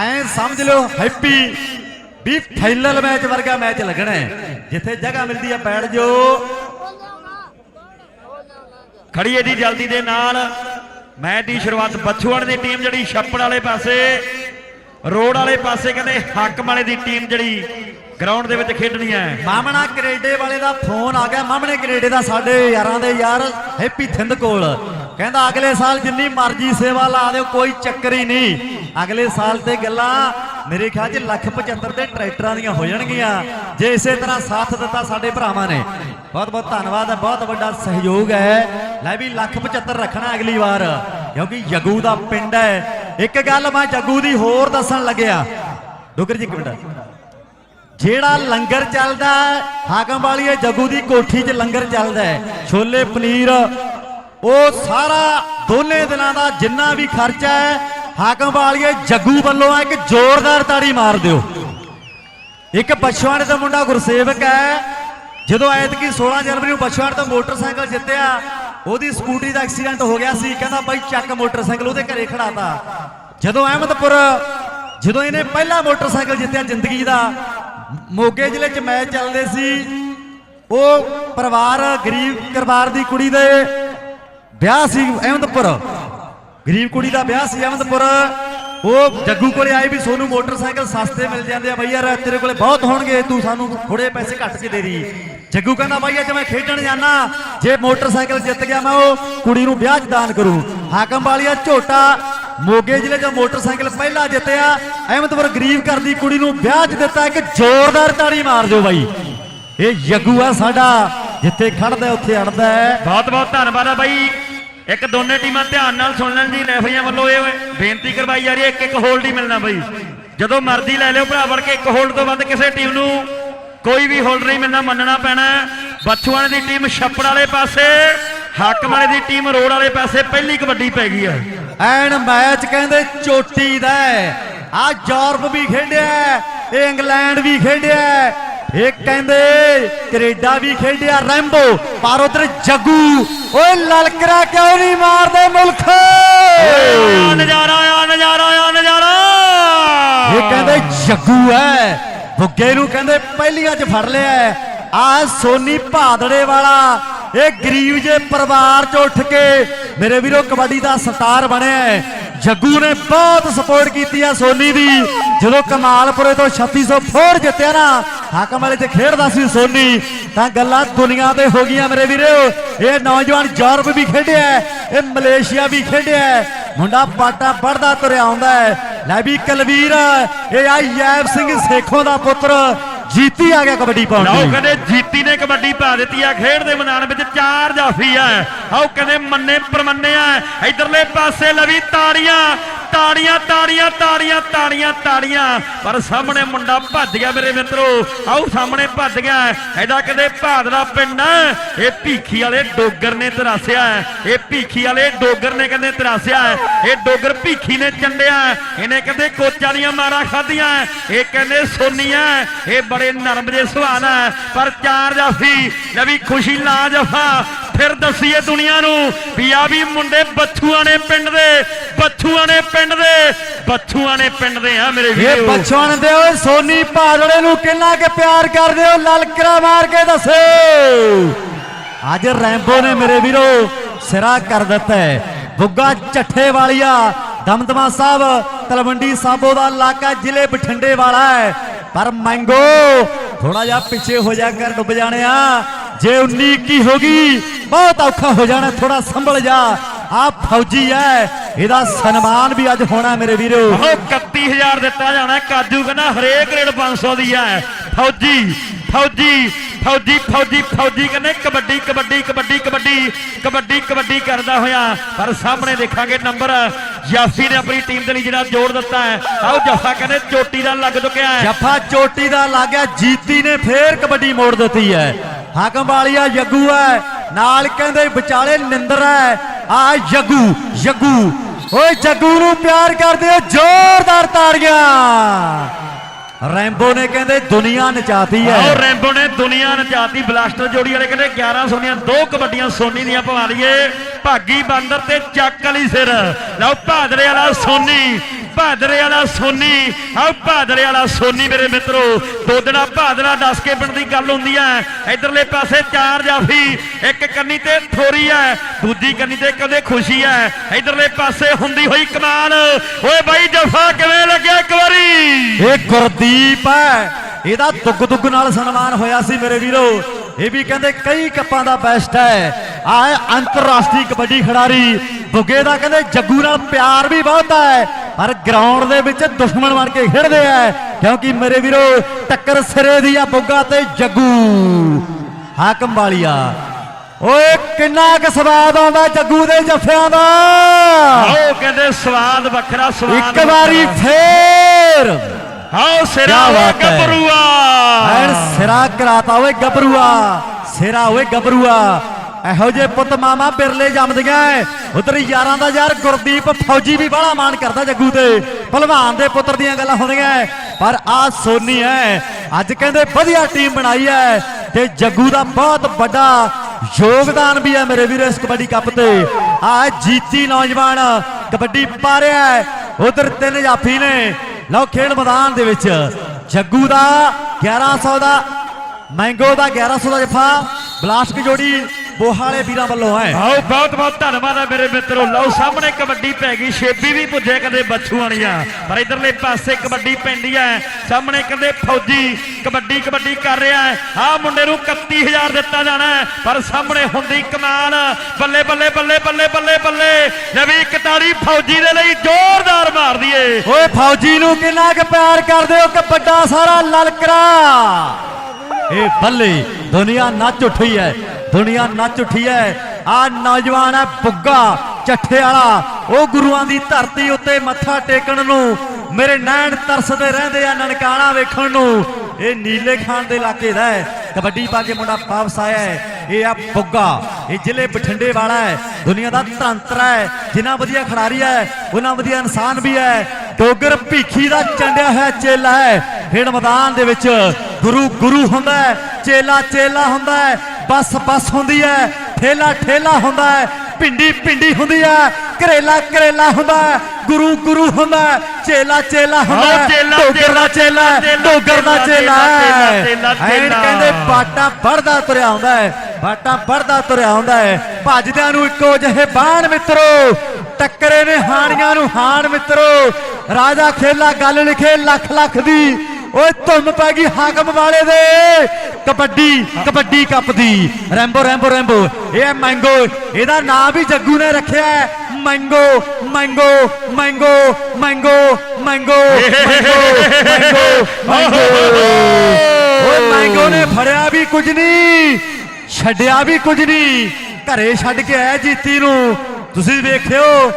ਐ ਸਮਝ ਲਓ ਹੈਪੀ ਵੀ ਫਾਈਨਲ ਮੈਚ ਵਰਗਾ ਮੈਚ ਲੱਗਣਾ ਹੈ। ਜਿੱਥੇ ਜਗ੍ਹਾ ਮਿਲਦੀ ਹੈ ਬੈਠ ਜਾਓ। ਖੜੀ ਜੀ ਜਲਦੀ ਦੇ ਨਾਲ। ਮੈਚ ਦੀ ਸ਼ੁਰੂਆਤ ਬਛੂਆਣ ਦੀ ਟੀਮ ਜਿਹੜੀ ਛੱਪੜ ਵਾਲੇ ਪਾਸੇ, ਰੋਡ ਵਾਲੇ ਪਾਸੇ ਕਹਿੰਦੇ ਹੱਕ ਵਾਲੇ ਦੀ ਟੀਮ ਜਿਹੜੀ ਗਰਾਊਂਡ ਦੇ ਵਿੱਚ ਖੇਡਣੀ ਹੈ। ਮਾਮਣਾ ਕੈਨੇਡੇ ਵਾਲੇ ਦਾ ਫੋਨ ਆ ਗਿਆ। ਮਾਮਣੇ ਕੈਨੇਡੇ ਦਾ ਸਾਡੇ ਯਾਰਾਂ ਦੇ ਯਾਰ ਹੈਪੀ ਥਿੰਦ ਕੋਲ। ਕਹਿੰਦਾ ਅਗਲੇ ਸਾਲ ਜਿੰਨੀ ਮਰਜ਼ੀ ਸੇਵਾ ਲਾ ਦਿਓ ਕੋਈ ਚੱਕਰ ਹੀ ਨਹੀਂ। ਅਗਲੇ ਸਾਲ ਤੇ ਗੱਲਾਂ ਮੇਰੇ ਖਿਆਲ 'ਚ ਲੱਖ 75 ਦੇ ਟਰੈਕਟਰਾਂ ਦੀਆਂ ਹੋ ਜਾਣਗੀਆਂ। ਜੇ ਇਸੇ ਤਰ੍ਹਾਂ ਸਾਥ ਦਿੱਤਾ ਸਾਡੇ ਭਰਾਵਾਂ ਨੇ। ਬਹੁਤ ਬਹੁਤ ਧੰਨਵਾਦ ਹੈ ਬਹੁਤ ਵੱਡਾ ਸਹਿਯੋਗ ਹੈ। ਲੈ ਵੀ ਲੱਖ 75 ਰੱਖਣਾ ਅਗਲੀ ਵਾਰ ਕਿਉਂਕਿ ਜਗੂ ਦਾ ਪਿੰਡ ਹੈ। ਇੱਕ ਗੱਲ ਮੈਂ ਜਗੂ ਦੀ ਹੋਰ ਦੱਸਣ ਲੱਗਿਆ। ਡੋਗਰ ਜੀ ਇੱਕ ਮਿੰਟ। ਜਿਹੜਾ ਲੰਗਰ ਚੱਲਦਾ ਹੈ, ਹਾਕਮ ਵਾਲੀਏ ਜੱਗੂ ਦੀ ਕੋਠੀ 'ਚ ਲੰਗਰ ਚੱਲਦਾ ਹੈ। ਛੋਲੇ ਪਨੀਰ ਉਹ ਸਾਰਾ ਦੋਨੇ ਦਿਨਾਂ ਦਾ ਜਿੰਨਾ ਵੀ ਖਰਚਾ ਹੈ, ਹਾਕਮ ਵਾਲੀਏ ਜੱਗੂ ਵੱਲੋਂ ਹੈ ਇੱਕ ਜ਼ੋਰਦਾਰ ਤਾੜੀ ਮਾਰ ਦਿਓ। ਇੱਕ ਬਛਵਾੜੇ ਦਾ ਮੁੰਡਾ ਗੁਰਸੇਵਕ ਹੈ। ਜਦੋਂ ਐਤਕੀ 16 ਜਨਵਰੀ ਨੂੰ ਬਛਵਾੜ ਤੋਂ ਮੋਟਰਸਾਈਕਲ ਜਿੱਤਿਆ, ਉਹਦੀ ਸਕੂਟਰੀ ਦਾ ਐਕਸੀਡੈਂਟ ਹੋ ਗਿਆ ਸੀ, ਕਹਿੰਦਾ ਬਾਈ ਚੱਕ ਮੋਟਰਸਾਈਕਲ ਉਹਦੇ ਘਰੇ ਖੜਾਤਾ। ਜਦੋਂ ਅਹਿਮਦਪੁਰ, ਜਦੋਂ ਇਹਨੇ ਪਹਿਲਾ ਮੋਟਰਸਾਈਕਲ ਜਿੱਤਿਆ ਜ਼ਿੰਦਗੀ ਦਾ, ਮੋਗੇ ਜ਼ਿਲ੍ਹੇ 'ਚ ਮੈਚ ਚੱਲਦੇ ਸੀ। ਉਹ ਪਰਿਵਾਰ, ਗਰੀਬ ਪਰਿਵਾਰ ਦੀ ਕੁੜੀ ਦੇ ਵਿਆਹ ਸੀ ਅਹਿਮਦਪੁਰ। ਗਰੀਬ ਕੁੜੀ ਦਾ ਵਿਆਹ ਸੀ ਅਹਿਮਦਪੁਰ। ਉਹ ਜੱਗੂ ਕੋਲੇ ਆਏ ਵੀ ਸੋਨੂੰ ਮੋਟਰਸਾਈਕਲ ਸਸਤੇ ਮਿਲ ਜਾਂਦੇ ਆ ਬਈ ਯਾਰ, ਤੇਰੇ ਕੋਲੇ ਬਹੁਤ ਹੋਣਗੇ, ਤੂੰ ਸਾਨੂੰ ਥੋੜੇ ਪੈਸੇ ਘੱਟ ਕੇ ਦੇ ਦੀ। ਜੱਗੂ ਕਹਿੰਦਾ, ਬਾਈ ਅੱਜ ਮੈਂ ਖੇਡਣ ਜਾਣਾ ਜੇ ਮੋਟਰਸਾਈਕਲ ਜਿੱਤ ਗਿਆ ਮੈਂ ਉਹ ਕੁੜੀ ਨੂੰ ਵਿਆਹ 'ਚ ਦਾਨ ਕਰੂ। ਹਾਕਮ ਵਾਲੀਆ ਝੋਟਾ, ਮੋਗੇ ਜ਼ਿਲ੍ਹੇ 'ਚ ਮੋਟਰਸਾਈਕਲ ਪਹਿਲਾ ਜਿੱਤਿਆ। ਅਹਿਮਦਪੁਰ ਗਰੀਬ ਘਰ ਦੀ ਕੁੜੀ ਨੂੰ ਵਿਆਹ 'ਚ ਦਿੱਤਾ, ਇੱਕ ਜ਼ੋਰਦਾਰ ਤਾੜੀ ਮਾਰ ਦਿਓ ਬਾਈ। ਇਹ ਜੱਗੂ ਆ ਸਾਡਾ, ਜਿੱਥੇ ਖੜਦਾ ਉੱਥੇ ਅੜਦਾ ਬਹੁਤ ਬਹੁਤ ਧੰਨਵਾਦ ਆ ਬਾਈ। ਇੱਕ ਦੋਨੇ ਟੀਮਾਂ ਧਿਆਨ ਨਾਲ ਸੁਣ ਲੈਣ ਜੀ, ਰੈਫਰੀਆਂ ਵੱਲੋਂ ਇਹ ਬੇਨਤੀ ਕਰਵਾਈ ਜਾ ਰਹੀ ਹੈ, ਇੱਕ ਇੱਕ ਹੋਲਡ ਹੀ ਮਿਲਣਾ ਬਾਈ। ਜਦੋਂ ਮਰਜ਼ੀ ਲੈ ਲਿਓ ਭਰਾ ਵੜ ਕੇ ਇੱਕ ਹੋਲਡ ਤੋਂ ਵੱਧ ਕਿਸੇ ਟੀਮ ਨੂੰ ਕੋਈ ਵੀ ਹੋਲਡ ਨਹੀਂ ਮਿਲਣਾ, ਮੰਨਣਾ ਪੈਣਾ ਹੈ। ਬੱਛੂਆਣੇ ਦੀ ਟੀਮ ਛੱਪੜ ਵਾਲੇ ਪਾਸੇ ਹੱਕ ਵਾਲੇ ਦੀ ਟੀਮ ਰੋਡ ਵਾਲੇ ਪਾਸੇ ਪਹਿਲੀ ਕਬੱਡੀ ਪੈ ਗਈ ਹੈ। ਐਨ ਮੈਚ ਕਹਿੰਦੇ ਚੋਟੀ ਦਾ ਆ ਯੂਰਪ ਵੀ ਖੇਡਿਆ ਇਹ ਇੰਗਲੈਂਡ ਵੀ ਖੇਡਿਆ ਇਹ ਕਹਿੰਦੇ ਕੈਨੇਡਾ ਵੀ ਖੇਡਿਆ ਰੈਂਬੋ ਪਰ ਉਧਰ ਜੱਗੂ ਓਏ ਲਲਕਰਾ ਕਿਉਂ ਨਹੀਂ ਮਾਰਦੇ ਮੁਲਕ? ਨਜ਼ਾਰਾ ਆ ਨਜ਼ਾਰਾ ਆ ਨਜ਼ਾਰਾ! ਇਹ ਕਹਿੰਦੇ ਜੱਗੂ ਹੈ। ਬੁੱਗੇ ਨੂੰ ਕਹਿੰਦੇ ਪਹਿਲੀਆਂ 'ਚ ਫੜ ਲਿਆ ਆ ਸੋਨੀ ਭਾਦੜੇ ਵਾਲਾ ਇਹ ਗਰੀਬ ਜੇ ਪਰਿਵਾਰ 'ਚ ਉੱਠ ਕੇ ਮੇਰੇ ਵੀਰੋ ਕਬੱਡੀ ਦਾ ਸਟਾਰ ਬਣਿਆ ਹੈ। ਜੱਗੂ ਨੇ ਬਹੁਤ ਸਪੋਰਟ ਕੀਤੀ ਆ ਸੋਨੀ ਦੀ। ਜਦੋਂ ਕਮਾਲਪੁਰੇ ਤੋਂ 3600 ਜਿੱਤਿਆ ਨਾ, ਹਾਕਮ ਵਾਲੇ ਤੇ ਖੇਡਦਾ ਸੀ ਸੋਨੀ। ਤਾਂ ਗੱਲਾਂ ਦੁਨੀਆ ਤੇ ਹੋ ਗਈਆਂ ਮੇਰੇ ਵੀਰੋ। ਇਹ ਨੌਜਵਾਨ ਯੂਰਪ ਵੀ ਖੇਡਿਆ ਇਹ ਮਲੇਸ਼ੀਆ ਵੀ ਖੇਡਿਆ ਮੁੰਡਾ ਪਾਟਾ ਪੜਦਾ ਤੁਰਿਆ ਆਉਂਦਾ ਹੈ। ਲੈ ਵੀ ਕਲਵੀਰ, ਇਹ ਆ ਯੈਬ ਸਿੰਘ ਸੇਖੋਂ ਦਾ ਪੁੱਤਰ। ਜੀਤੀ ਆ ਗਿਆ ਕਬੱਡੀ ਪਾਉਣ ਲਓ ਲਈ ਕਹਿੰਦੇ ਜੀਤੀ ਨੇ ਕਬੱਡੀ ਪਾ ਦਿੱਤੀ ਆ ਖੇਡ ਦੇ ਮੈਦਾਨ ਵਿੱਚ ਚਾਰ ਜਾਫੀ ਆ। ਆਓ ਕਹਿੰਦੇ ਮੰਨੇ ਪਰਮੰਨੇ ਆ ਇਧਰਲੇ ਪਾਸੇ ਲਵੀ ਤਾੜੀਆਂ ਤਾੜੀਆਂ ਤਾੜੀਆਂ ਤਾੜੀਆਂ ਤਾੜੀਆਂ ਤਾੜੀਆਂ। ਪਰ ਸਾਹਮਣੇ ਮੁੰਡਾ ਭੱਜ ਗਿਆ ਮੇਰੇ ਮਿੱਤਰੋ। ਆਓ ਸਾਹਮਣੇ ਭੱਜ ਗਿਆ ਇਹਦਾ ਕਹਿੰਦੇ ਭਾਦਰਾ ਪਿੰਡ ਇਹ ਭੀਖੀ ਵਾਲੇ ਡੋਗਰ ਨੇ ਤਰਾਸਿਆ ਇਹ ਭੀਖੀ ਵਾਲੇ ਡੋਗਰ ਨੇ ਕਹਿੰਦੇ ਤਰਾਸਿਆ ਇਹ ਡੋਗਰ ਭੀਖੀ ਨੇ ਚੰਡਿਆ ਇਹਨੇ ਕਹਿੰਦੇ ਕੋਚਾਂ ਦੀਆਂ ਮਾਰਾਂ ਖਾਧੀਆਂ ਇਹ ਕਹਿੰਦੇ, ਸੋਨੀਆਂ, ਇਹ ਬੜੇ ਨਰਮ ਜੇ ਸੁਭਾਅ ਹੈ। ਪਰ ਚਾਰ ਜਾਫੀ ਲਵੀ ਖੁਸ਼ੀ ਨਾ ਜਫਾ ਫਿਰ ਦੱਸੀਏ ਦੁਨੀਆ ਨੂੰ ਵੀ ਆ ਵੀ ਮੁੰਡੇ ਬੱਥੂਆਂ ਨੇ ਪਿੰਡ ਦੇ ਬੱਥੂਆਂ ਨੇ ਪਿੰਡ ਦੇ ਬੱਥੂਆਂ ਨੇ ਪਿੰਡ ਦੇ ਆ ਮੇਰੇ ਇਹ ਵੀਰੋ। ਬਚਣ ਦੇ ਓਏ ਸੋਨੀ ਭਾਦੜੇ ਨੂੰ ਕਿੰਨਾ ਕੇ ਪਿਆਰ ਕਰਦੇ ਹੋ ਲਲਕਰਾ ਮਾਰ ਕੇ ਦੱਸੋ। ਅੱਜ ਰੈਂਬੋ ਨੇ ਮੇਰੇ ਵੀਰੋ ਸਿਰਾ ਕਰ ਦਿੱਤਾ ਹੈ। ਬੁੱਗਾ ਚੱਠੇ ਵਾਲੀਆ ਦਮਦਮਾ ਸਾਹਿਬ ਤਲਵੰਡੀ ਸਾਬੋ ਦਾ ਇਲਾਕਾ ਜ਼ਿਲ੍ਹੇ ਬਠਿੰਡੇ ਵਾਲਾ ਹੈ। ਪਰ ਮੰਗੋ ਥੋੜਾ ਜਿਹਾ ਪਿੱਛੇ ਹੋ ਜਾ ਕਰ ਡੁੱਬ ਜਾਣਿਆ। ਜੇ 19 21 ਹੋ ਗਈ, ਬਹੁਤ ਔਖਾ ਹੋ ਜਾਣਾ ਥੋੜਾ ਸੰਭਲ ਜਾ। ਆ ਫੌਜੀ ਹੈ ਇਹਦਾ ਸਨਮਾਨ ਵੀ ਅੱਜ ਹੋਣਾ ਮੇਰੇ ਵੀਰੋ। ਉਹ 31000 ਦਿੱਤਾ ਜਾਣਾ, ਕਾਜੂ ਕਹਿੰਦਾ ਹਰੇਕ ਰੇਡ 500 ਦੀ ਹੈ ਫੌਜੀ ਫੌਜੀ ਫੌਜੀ ਫੌਜੀ ਫੌਜੀ ਕਹਿੰਦੇ ਕਬੱਡੀ ਕਬੱਡੀ ਕਬੱਡੀ ਕਬੱਡੀ ਕਬੱਡੀ ਕਬੱਡੀ ਕਰਦਾ ਹੋਇਆ। ਪਰ ਸਾਹਮਣੇ ਦੇਖਾਂਗੇ ਨੰਬਰ। ਜਾਫੀ ਨੇ ਆਪਣੀ ਟੀਮ ਦੇ ਲਈ ਜਿਹੜਾ ਜੋੜ ਦਿੱਤਾ ਹੈ। ਆਓ ਜਫਾ ਕਹਿੰਦੇ ਚੋਟੀ ਦਾ ਲੱਗ ਚੁੱਕਿਆ ਹੈ। ਜੱਫਾ ਚੋਟੀ ਦਾ ਲੱਗਿਆ ਜੀਤੀ ਨੇ ਫੇਰ ਕਬੱਡੀ ਮੋੜ ਦਿੱਤੀ ਹੈ। ਹਾਕਮ ਵਾਲੀਆ ਜੱਗੂ ਹੈ। ਨਾਲ ਕਹਿੰਦੇ ਵਿਚਾਲੇ ਨਿੰਦਰ ਹੈ। ਆ ਜੱਗੂ ਜੱਗੂ ਓਏ ਜੱਗੂ ਨੂੰ ਪਿਆਰ ਕਰਦੇ ਹੋ ਜ਼ੋਰਦਾਰ ਤਾੜੀਆਂ। ਰੈਂਬੋ ਨੇ ਕਹਿੰਦੇ ਦੁਨੀਆ ਨਚਾਤੀ ਹੈ। ਹੈ ਰੈਂਬੋ ਨੇ ਦੁਨੀਆ ਨਚਾਤੀ। ਬਲਾਸਟਰ ਜੋੜੀ ਵਾਲੇ ਕਹਿੰਦੇ 11 ਸੋਨੀਆਂ, ਦੋ ਕਬੱਡੀਆਂ ਸੋਨੀ ਦੀਆਂ ਪਵਾ ਲਈਏ। ਭਾਗੀ ਬਾਂਦਰ ਤੇ ਚੱਕ ਵਾਲੀ ਸਿਰ। ਲਓ ਭਾਦਰੇ ਵਾਲਾ ਸੋਨੀ ਭਾਦਰੇ ਵਾਲਾ ਸੋਨੀ। ਆਹ ਭਾਦਰੇ ਵਾਲਾ ਸੋਨੀ ਮੇਰੇ ਮਿੱਤਰੋ। ਦੋ ਦਿਨਾਂ ਭਾਦਰਾ ਦੱਸ ਕੇ ਪਿੰਡ ਦੀ ਗੱਲ ਹੁੰਦੀ ਹੈ ਇਧਰਲੇ ਪਾਸੇ ਚਾਰ ਜਾਫੀ, ਇੱਕ ਕੰਨੀ ਤੇ ਥੋਰੀ ਹੈ ਦੂਜੀ ਕੰਨੀ ਤੇ ਕਦੇ ਖੁਸ਼ੀ ਹੈ ਇਧਰਲੇ ਪਾਸੇ ਹੁੰਦੀ ਹੋਈ ਕਮਾਲ। ਓਏ ਬਾਈ ਜਫਾ, ਕਿਵੇਂ ਲੱਗਿਆ ਇੱਕ ਵਾਰੀ? ਇਹ ਗੁਰਦੀਪ ਹੈ ਇਹਦਾ ਦੁੱਗ ਦੁੱਗ ਨਾਲ ਸਨਮਾਨ ਹੋਇਆ ਸੀ ਮੇਰੇ ਵੀਰੋ। ਇਹ ਵੀ ਕਹਿੰਦੇ ਕਈ ਕੱਪਾਂ ਦਾ ਬੈਸਟ ਹੈ। ਆ ਅੰਤਰਰਾਸ਼ਟਰੀ ਕਬੱਡੀ ਖਿਡਾਰੀ। ਬੁੱਗੇ ਦਾ ਕਹਿੰਦੇ ਜੱਗੂ ਨਾਲ ਪਿਆਰ ਵੀ ਬਹੁਤ ਹੈ। ਪਰ ਗਰਾਊਂਡ ਦੇ ਵਿੱਚ ਦੁਸ਼ਮਣ ਬਣ ਕੇ ਖੇਡਦੇ ਆ ਕਿਉਂਕਿ ਮੇਰੇ ਵੀਰੋ ਟੱਕਰ ਸਿਰੇ ਦੀ ਆ ਬੁੱਗਾ ਤੇ ਜੱਗੂ। ਹਾਕਮ ਵਾਲੀਆ। ਓਏ ਕਿੰਨਾ ਕੁ ਸਵਾਦ ਆਉਂਦਾ ਜੱਗੂ ਦੇ ਜੱਫਿਆਂ ਦਾ। ਆਓ ਕਹਿੰਦੇ ਸਵਾਦ ਵੱਖਰਾ ਸਵਾਦ ਇੱਕ ਵਾਰੀ ਫੇਰ। ਆਓ ਸਿਰਾ ਵਾ। ਗੱਭਰੂਆ। ਐਨ ਸਿਰਾ ਕਰਾਤਾ ਓਏ ਗੱਭਰੂਆ ਸਿਰਾ ਓਏ ਗੱਭਰੂਆ। ਇਹੋ ਜੇ ਪੁੱਤ ਮਾਮਾ ਬਿਰਲੇ ਜੰਮਦੀਆਂ ਉਧਰ ਯਾਰਾਂ ਦਾ ਯਾਰ ਗੁਰਦੀਪ ਫੌਜੀ ਵੀ ਬੜਾ ਮਾਣ ਕਰਦਾ ਜੱਗੂ ਤੇ। ਭਲਵਾਨ ਦੇ ਪੁੱਤਰ ਦੀਆਂ ਗੱਲਾਂ ਹੁੰਦੀਆਂ ਪਰ ਆ ਸੋਨੀ ਹੈ ਅੱਜ ਕਹਿੰਦੇ ਵਧੀਆ ਟੀਮ ਬਣਾਈ ਹੈ ਤੇ ਜੱਗੂ ਦਾ ਬਹੁਤ ਵੱਡਾ ਯੋਗਦਾਨ ਵੀ ਹੈ ਮੇਰੇ ਵੀਰੋ ਇਸ ਕਬੱਡੀ ਕੱਪ ਤੇ। ਆ ਜੀਤੀ ਨੌਜਵਾਨ ਕਬੱਡੀ ਪਾ ਰਿਹਾ ਹੈ ਉਧਰ ਤਿੰਨ ਜਾਫੀ ਨੇ। ਲਓ ਖੇਡ ਮੈਦਾਨ ਦੇ ਵਿੱਚ। ਜੱਗੂ ਦਾ 1100 ਦਾ, ਮੈਂਗੋ ਦਾ 1100 ਦਾ ਜਫਾ। ਬਲਾਸਟ ਜੋੜੀ ਬੋਹਾ ਵਾਲੇ ਵੀਰਾਂ ਵੱਲੋਂ ਹੈ। ਆਓ ਬਹੁਤ ਬਹੁਤ ਧੰਨਵਾਦ ਹੈ ਮੇਰੇ ਮਿੱਤਰੋ। ਲਓ ਸਾਹਮਣੇ ਕਬੱਡੀ ਪੈ ਗਈ। ਛੇਬੀ ਵੀ ਪੁੱਜੇ ਕਦੇ ਬੱਛੂ ਵਾਲੀਆਂ। ਪਰ ਇਧਰਲੇ ਪਾਸੇ ਕਬੱਡੀ ਪੈਂਦੀ ਹੈ ਸਾਹਮਣੇ ਕਹਿੰਦੇ ਫੌਜੀ ਕਬੱਡੀ ਕਬੱਡੀ ਕਰ ਰਿਹਾ ਹੈ। ਆਹ ਮੁੰਡੇ ਨੂੰ 31000 ਦਿੱਤਾ ਜਾਣਾ ਪਰ ਸਾਹਮਣੇ ਹੁੰਦੀ ਕਮਾਲ। ਬੱਲੇ ਬੱਲੇ ਬੱਲੇ ਬੱਲੇ ਬੱਲੇ ਬੱਲੇ। ਨਵੀਂ 41 ਫੌਜੀ ਦੇ ਲਈ ਜ਼ੋਰਦਾਰ ਮਾਰ ਦਈਏ। ਓਏ ਫੌਜੀ ਨੂੰ ਕਿੰਨਾ ਕੁ ਪਿਆਰ ਕਰਦੇ ਹੋ? ਕਿ ਵੱਡਾ ਸਾਰਾ ਲਲਕਰਾ। ਇਹ ਬੱਲੇ ਦੁਨੀਆ ਨੱਚ ਉੱਠੀ ਹੈ। ਦੁਨੀਆ ਨੱਚ ਉੱਠੀ ਹੈ ਆ ਨੌਜਵਾਨ ਹੈ ਬੁੱਗਾ, ਚੱਠੇ ਵਾਲਾ। ਉਹ ਗੁਰੂਆਂ ਦੀ ਧਰਤੀ ਉੱਤੇ ਮੱਥਾ ਟੇਕਣ ਨੂੰ, ਮੇਰੇ ਨੈਣ ਤਰਸਦੇ ਰਹਿੰਦੇ ਆ ਨਨਕਾਣਾ ਵੇਖਣ ਨੂੰ। ਇਹ ਨੀਲੇ ਖਾਨ ਦੇ ਇਲਾਕੇ ਦਾ ਹੈ ਕਬੱਡੀ ਪਾ ਕੇ ਮੁੰਡਾ ਵਾਪਸ ਆਇਆ ਹੈ ਇਹ ਆ ਬੁੱਗਾ। ਇਹ ਜ਼ਿਲ੍ਹੇ ਬਠਿੰਡੇ ਵਾਲਾ ਹੈ ਦੁਨੀਆ ਦਾ ਧਰੰਤਰ ਹੈ ਜਿੰਨਾ ਵਧੀਆ ਖਿਡਾਰੀ ਹੈ ਉਹਨਾਂ ਵਧੀਆ ਇਨਸਾਨ ਵੀ ਹੈ ਡੋਗਰ ਭੀਖੀ ਦਾ ਚੰਡਿਆ ਹੈ ਚੇਲਾ ਹੈ ਖੇਡ ਮੈਦਾਨ ਦੇ ਵਿੱਚ ਗੁਰੂ ਗੁਰੂ ਹੁੰਦਾ ਹੈ ਚੇਲਾ ਚੇਲਾ ਹੁੰਦਾ ਹੈ ਬਸ ਬਸ ਹੁੰਦੀ ਹੈ ਠੇਲਾ ਠੇਲਾ ਹੁੰਦਾ ਹੈ ਪਿੰਡੀ ਪਿੰਡੀ ਹੁੰਦੀ ਹੈ ਕਰੇਲਾ ਕਰੇਲਾ ਹੁੰਦਾ ਹੈ ਗੁਰੂ ਗੁਰੂ ਹੁੰਦਾ ਚੇਲਾ ਚੇਲਾ ਹੁੰਦਾ ਡੋਗਰ ਦਾ ਚੇਲਾ ਡੋਗਰ ਦਾ ਚੇਲਾ, ਐਨ। ਕਹਿੰਦੇ ਬਾਟਾ ਵੜਦਾ ਤੁਰਿਆ ਹੁੰਦਾ ਹੈ ਬਾਟਾ ਵੜਦਾ ਤੁਰਿਆ ਹੁੰਦਾ ਹੈ ਭੱਜਦਿਆਂ ਨੂੰ ਇੱਕੋ ਜਿਹੇ ਬਾਣ ਮਿੱਤਰੋ ਟੱਕਰੇ ਨੇ ਹਾਣੀਆਂ ਨੂੰ ਹਾਣ ਮਿੱਤਰੋ। ਰਾਜਾ ਖੇਲਾ ਗੱਲ ਲਿਖੇ ਲੱਖ ਲੱਖ ਦੀ ਓਏ ਧੁੰਮ ਪੈ ਗਈ ਹਾਕਮ ਵਾਲੇ ਦੇ। ਕਬੱਡੀ ਕਬੱਡੀ ਕੱਪ ਦੀ। Rambo Rambo Rambo. ਇਹ ਮੈਂਗੋ। ਇਹਦਾ ਨਾਮ ਵੀ ਜੱਗੂ ਨੇ ਰੱਖਿਆ Mango Mango Mango Mango Mango Mango Mango ਓਏ ਮੈਂਗੋ ਨੇ ਫੜਿਆ ਵੀ ਕੁਝ ਨਹੀਂ, ਛੱਡਿਆ ਵੀ ਕੁਝ ਨਹੀਂ। ਘਰੇ ਛੱਡ ਕੇ ਆਇਆ ਜੀਤੀ ਨੂੰ। ਤੁਸੀਂ ਵੇਖਿਓ,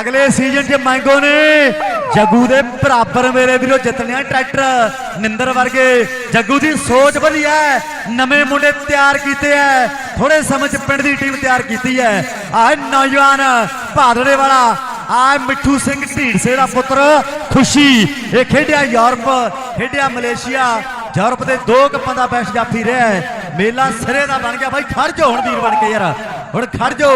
ਅਗਲੇ ਸੀਜ਼ਨ 'ਚ ਮੈਂਗੋ ਨੇ ਜੱਗੂ ਦੇ ਬਰਾਬਰ ਮੇਰੇ ਵੀਰੋ ਜਿੱਤਣਿਆ ਟਰੈਕਟਰ। ਨਿੰਦਰ ਵਰਗੇ, ਜੱਗੂ ਦੀ ਸੋਚ ਵਧੀਆ ਹੈ ਨਵੇਂ ਮੁੰਡੇ ਤਿਆਰ ਕੀਤੇ ਐ। ਥੋੜੇ ਸਮੇਂ 'ਚ ਪਿੰਡ ਦੀ ਟੀਮ ਤਿਆਰ ਕੀਤੀ ਹੈ ਆਹ ਨੌਜਵਾਨ ਭਾਦੜੇ ਵਾਲਾ ਆ ਮਿੱਠੂ ਸਿੰਘ ਢੀਂਡਸੇ ਦਾ ਪੁੱਤਰ, ਖੁਸ਼ੀ। ਇਹ ਖੇਡਿਆ ਯੂਰਪ, ਖੇਡਿਆ ਮਲੇਸ਼ੀਆ। ਯੂਰਪ ਦੇ ਦੋ ਕੱਪਾਂ ਦਾ ਬੈਸਟ ਜਾਫੀ ਰਿਹਾ ਮੇਲਾ ਸਿਰੇ ਦਾ ਬਣ ਗਿਆ। ਬਾਈ ਖੜ ਹੋਣ ਹੁਣ ਵੀਰ ਬਣ ਕੇ ਯਾਰ। ਹੁਣ ਖੜ ਜਾ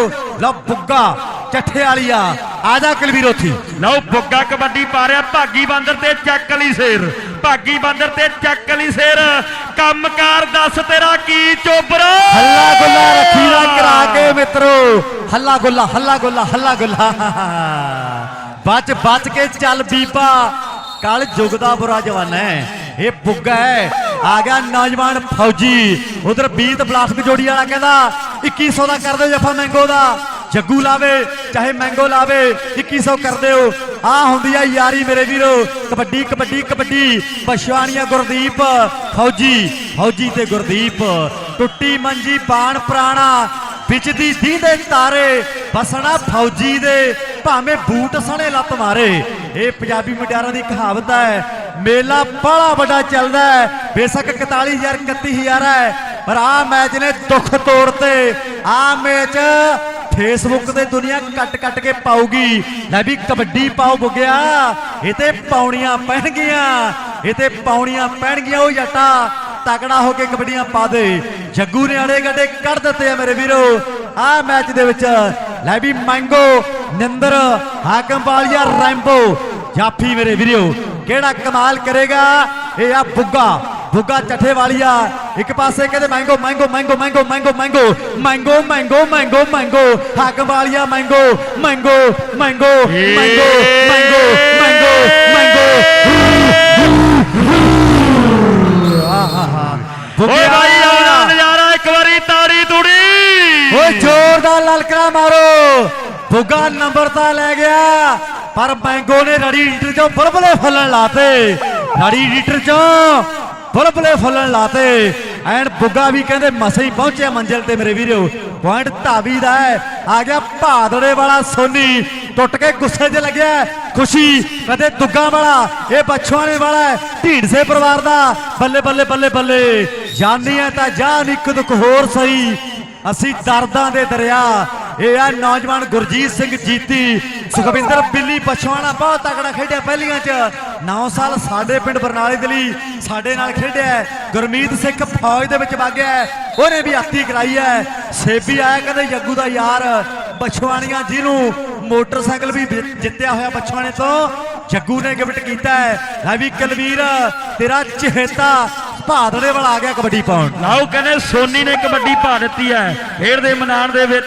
ਲਓ ਬੁੱਗਾ ਚੱਠੇ ਵਾਲੀਆ ਆ। ਜਾ ਕੁਲਵੀਰ ਉੱਥੀ। ਲਓ ਬੁੱਗਾ ਕਬੱਡੀ ਪਾ ਰਿਹਾ ਭਾਗੀ ਬਾਂਦਰ ਤੇ ਚੱਕ ਲਈ ਸ਼ੇਰ। ਭਾਗੀ ਬਾਂਦਰ ਤੇ ਚੱਕ ਲਈ ਸ਼ੇਰ। ਕੰਮਕਾਰ ਦੱਸ ਤੇਰਾ ਕੀ ਚੋਬਰਾ? ਹੱਲਾ ਗੁੱਲਾ ਰੱਖੀ ਦਾ ਕਰਾ ਕੇ ਮਿੱਤਰੋ। ਹੱਲਾ ਗੁੱਲਾ ਹੱਲਾ ਗੁੱਲਾ ਹੱਲਾ ਗੁੱਲਾ। ਬਚ ਬਚ ਕੇ ਚੱਲ ਬੀਬਾ। ਕਲ ਯੁੱਗ ਦਾ ਬੁਰਾ ਜਵਾਨਾ ਹੈ। ਇਹ ਬੁੱਗਾ ਹੈ। ਆ ਗਿਆ ਨੌਜਵਾਨ ਫੌਜੀ। ਉਧਰ ਬੀਤ ਬਲਾਸਟ ਜੋੜੀ ਵਾਲਾ ਕਹਿੰਦਾ 2100 ਦਾ ਕਰ ਦਿਓ ਮੈਂਗੋ ਦਾ ਜੱਗੂ ਲਾਵੇ ਚਾਹੇ ਮੈਂਗੋ ਲਾਵੇ 2100 ਕਰ ਦਿਓ ਆ ਹੁੰਦੀ ਆ ਯਾਰੀ ਮੇਰੇ ਵੀਰੋ ਕਬੱਡੀ ਕਬੱਡੀ ਕਬੱਡੀ ਪਛਵਾਣੀਆਂ ਗੁਰਦੀਪ ਫੌਜੀ ਫੌਜੀ ਤੇ ਗੁਰਦੀਪ ਟੁੱਟੀ ਮੰਜੀ ਬਾਣ ਪ੍ਰਾਣਾ ਵਿੱਚ ਦੀ ਦੇ ਤਾਰੇ ਬਸਣਾ ਫੌਜੀ ਦੇ ਭਾਵੇਂ ਬੂਟ ਸਣੇ ਲੱਤ ਮਾਰੇ ਇਹ ਪੰਜਾਬੀ ਮੁਟਿਆਰਾਂ ਦੀ ਕਹਾਵਤ ਹੈ ਮੇਲਾ ਬੜਾ ਵੱਡਾ ਚੱਲਦਾ ਹੈ ਬੇਸ਼ੱਕ 41000 31000 ਹੈ ਪਰ ਆ ਮੈਚ ਨੇ ਦੁੱਖ ਤੋੜਤੇ। ਆ ਮੈਚ ਫੇਸਬੁੱਕ ਤੇ ਦੁਨੀਆ ਕੱਟ ਕੱਟ ਕੇ ਪਾਊਗੀ। ਲੈ ਵੀ ਕਬੱਡੀ ਪਾਓ ਬੁੱਗਿਆ। ਇਹ ਤੇ ਪਾਉਣੀਆਂ ਪੈਣਗੀਆਂ। ਇਹ ਤੇ ਪਾਉਣੀਆਂ ਪੈਣਗੀਆਂ ਉਹ ਜੱਟਾ। ਤਕੜਾ ਹੋ ਕੇ ਕਬੱਡੀਆਂ ਪਾ ਦੇ। ਜੱਗੂ ਨੇ ਅੜੇ ਗੱਡੇ ਕੱਢ ਦਿੱਤੇ ਆ ਮੇਰੇ ਵੀਰੋ। ਆ ਮੈਚ ਦੇ ਵਿੱਚ ਲੈ ਵੀ ਮੰਗੋ, ਨਿੰਦਰ ਹਾਕਮ ਵਾਲੀਆ ਰੈਂਬੋ, ਜਾਫੀ ਮੇਰੇ ਵੀਰੋ। ਕਿਹੜਾ ਕਮਾਲ ਕਰੇਗਾ? ਇਹ ਆ ਬੁੱਗਾ। ਬੁੱਗਾ ਚੱਠੇ ਵਾਲੀਆ ਇੱਕ ਪਾਸੇ ਕਹਿੰਦੇ Mango Mango Mango Mango Mango Mango Mango Mango Mango Mango ਹੱਕ ਵਾਲੀਆ Mango Mango Mango Mango Mango Mango Mango ਆਹਾਹਾ ਓਏ ਭਾਈ ਆਉਣਾ ਨਜ਼ਾਰਾ ਇੱਕ ਵਾਰੀ ਤਾੜੀ ਤੂੜੀ ਓਏ ਜ਼ੋਰਦਾਰ ਲਲਕਰਾ ਮਾਰੋ ਬੁੱਗਾ ਨੰਬਰ ਤਾਂ ਲੈ ਗਿਆ ਪਰ ਮੈਂਗੋ ਨੇ ਰੜੀ ਲੀਟਰ ਚੋਂ ਬੁਲਬੁਲੇ ਫੁੱਲਣ ਲਾਤੇ ਰੜੀ ਲੀਟਰ ਚੋਂ ਬੁਲਬੁਲੇ ਫੁੱਲਣ ਲਾਤੇ। ਐਨ ਬੁੱਗਾ ਵੀ ਕਹਿੰਦੇ ਮਸੇ ਹੀ ਪਹੁੰਚਿਆ ਮੰਜ਼ਿਲ ਤੇ ਮੇਰੇ ਵੀਰੋ। ਪੁਆਇੰਟ ਧਾਵੀ ਦਾ ਹੈ। ਆ ਗਿਆ ਭਾਦੜੇ ਵਾਲਾ ਸੋਨੀ। ਟੁੱਟ ਕੇ ਗੁੱਸੇ 'ਚ ਲੱਗਿਆ ਖੁਸ਼ੀ ਕਦੇ ਦੁੱਗਾ ਵਾਲਾ। ਇਹ ਬਛਵਾਣੇ ਵਾਲਾ ਹੈ। ਢੀਂਡਸੇ ਪਰਿਵਾਰ ਦਾ। ਬੱਲੇ ਬੱਲੇ ਬੱਲੇ ਬੱਲੇ। ਜਾਨੀ ਹੈ ਤਾਂ ਜਾਨ ਇੱਕ ਦੁੱਖ ਹੋਰ ਸਹੀ। ਅਸੀਂ ਦਰਦਾਂ ਦੇ ਦਰਿਆ। ਇਹ ਆ ਨੌਜਵਾਨ ਗੁਰਜੀਤ ਸਿੰਘ ਜੀਤੀ, ਸੁਖਵਿੰਦਰ ਬਿੱਲੀ ਪਛਵਾਣਾ, ਬਹੁਤ ਤਕੜਾ ਖੇਡਿਆ ਪਹਿਲੀਆਂ 'ਚ। 9 ਸਾਲ ਸਾਡੇ ਪਿੰਡ ਬਰਨਾਲੇ ਦੇ ਲਈ ਸਾਡੇ ਨਾਲ ਖੇਡਿਆ ਗੁਰਮੀਤ ਸਿੰਘ ਫੌਜ ਦੇ ਵਿੱਚ ਵਾਗਿਆ ਉਹਨੇ ਵੀ ਆਤੀ ਕਰਾਈ ਹੈ। ਸੇਬੀ ਆਇਆ ਕਹਿੰਦੇ ਜੱਗੂ ਦਾ ਯਾਰ, ਪਛਵਾਣੀਆਂ ਜਿਹਨੂੰ ਮੋਟਰਸਾਈਕਲ ਵੀ ਜਿੱਤਿਆ ਹੋਇਆ ਪਛਵਾਣੇ ਤੋਂ ਜੱਗੂ ਨੇ ਗਿਫਟ ਕੀਤਾ ਹੈ। ਲੈ ਵੀ ਕਲਵੀਰ, ਤੇਰਾ ਚਹੇਤਾ ਭਾਦੜੇ ਵਾਲਾ ਆ ਗਿਆ ਕਬੱਡੀ ਪਾਉਣ। ਲਾਓ ਕਹਿੰਦੇ, ਸੋਨੀ ਨੇ ਕਬੱਡੀ ਪਾ ਦਿੱਤੀ ਹੈ। ਖੇਡ ਦੇ ਮੈਦਾਨ ਦੇ ਵਿੱਚ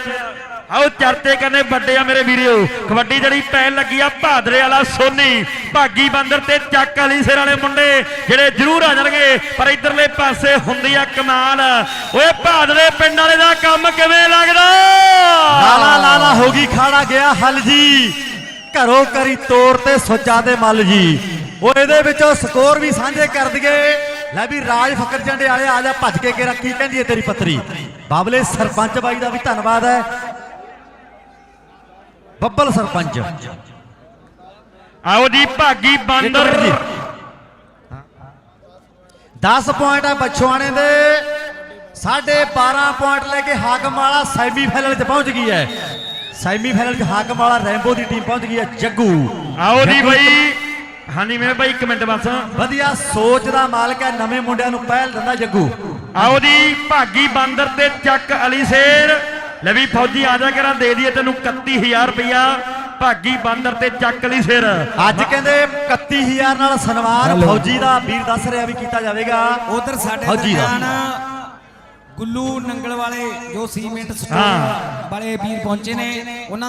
ਆਓ ਚਰਤੇ ਕਹਿੰਦੇ ਵੱਡੇ ਆ ਮੇਰੇ ਵੀਰਿਓ। ਕਬੱਡੀ ਜਿਹੜੀ ਪੈਣ ਲੱਗੀ ਆ ਭਾਦਰੇ ਵਾਲਾ ਸੋਨੀ। ਭਾਗੀ ਬੰਦਰ ਤੇ ਚੱਕ ਵਾਲੀ ਸਿਰ ਵਾਲੇ ਮੁੰਡੇ ਜਿਹੜੇ ਜ਼ਰੂਰ ਆ ਜਾਣਗੇ, ਪਰ ਇਧਰਲੇ ਪਾਸੇ ਹੁੰਦੀ ਆ ਕਮਾਲ। ਓਏ ਭਾਦਰੇ ਪਿੰਡ ਵਾਲੇ ਦਾ ਕੰਮ ਕਿਵੇਂ ਲੱਗਦਾ? ਲਾਲਾ ਲਾਲਾ, ਹੋ ਗਈ, ਖਾੜਾ ਗਿਆ ਹਲ ਜੀ। ਘਰੋਂ ਕਰੀ ਤੋਰ ਤੇ ਸੋਚਾ ਦੇ ਮੱਲ ਜੀ। ਉਹ ਇਹਦੇ ਵਿੱਚੋਂ ਸਕੋਰ ਵੀ ਸਾਂਝੇ ਕਰ ਦਈਏ। ਲੈ ਵੀ ਰਾਜ ਫਕਰ ਜੰਡੇ ਵਾਲੇ ਆ ਜਾ, ਭੱਜ ਕੇ ਕੇ ਰੱਖੀ, ਕਹਿੰਦੀ ਹੈ ਤੇਰੀ ਪੱਤਰੀ। ਬਾਬਲੇ ਸਰਪੰਚ ਬਾਈ ਦਾ ਵੀ ਧੰਨਵਾਦ ਹੈ। ਬੱਬਲ ਸਰਪੰਚ। ਆਓ ਜੀ ਭਾਗੀ ਬਾਂਦਰ। ਮਿੰਟ ਜੀ। 10 ਪੁਆਇੰਟ ਆ ਬਛਵਾਣੇ ਦੇ ਸਾਢੇ 12 ਪੁਆਇੰਟ ਲੈ ਕੇ ਹਾਕਮ ਵਾਲਾ ਸੈਮੀ ਫਾਈਨਲ 'ਚ ਪਹੁੰਚ ਗਈ ਹੈ। ਸੈਮੀ ਫਾਈਨਲ 'ਚ ਹਾਕਮ ਵਾਲਾ ਰੈਂਬੋ ਦੀ ਟੀਮ ਪਹੁੰਚ ਗਈ ਹੈ ਜੱਗੂ। ਆਓ ਜੀ ਬਈ। ਹਾਂਜੀ ਮੇਰੇ ਬਾਈ ਇੱਕ ਮਿੰਟ ਬਸ। ਵਧੀਆ ਸੋਚ ਦਾ ਮਾਲਕ ਹੈ ਨਵੇਂ ਮੁੰਡਿਆਂ ਨੂੰ ਪਹਿਲ ਦਿੰਦਾ ਜੱਗੂ। ਆਓ ਜੀ ਭਾਗੀ ਬਾਂਦਰ ਤੇ ਚੱਕ ਅਲੀ ਸ਼ੇਰ। ਲੈ ਵੀ ਫੌਜੀ ਆ ਜਾ ਕਰਾਂ ਦੇ ਦਈਏ ਤੈਨੂੰ 31000 ਰੁਪਇਆ ਭਾਗੀ ਬਾਂਦਰ ਤੇ ਚੱਕ ਅਲੀ ਸ਼ੇਰ ਅੱਜ ਕਹਿੰਦੇ 31000 ਨਾਲ ਸਨਮਾਨ ਫੌਜੀ ਦਾ ਵੀਰ ਦੱਸ ਰਿਹਾ ਵੀ ਕੀਤਾ ਜਾਵੇਗਾ ਉਧਰ ਸਾਡੇ ਫੌਜੀ ਦਾ। ਗੁੱਲੂ ਨੰਗਲ ਵਾਲੇ ਜੋ ਸੀਮੈਂਟ। ਸਟੋਰ ਵਾਲੇ ਵੀਰ ਪਹੁੰਚੇ ਨੇ ਉਹਨਾਂ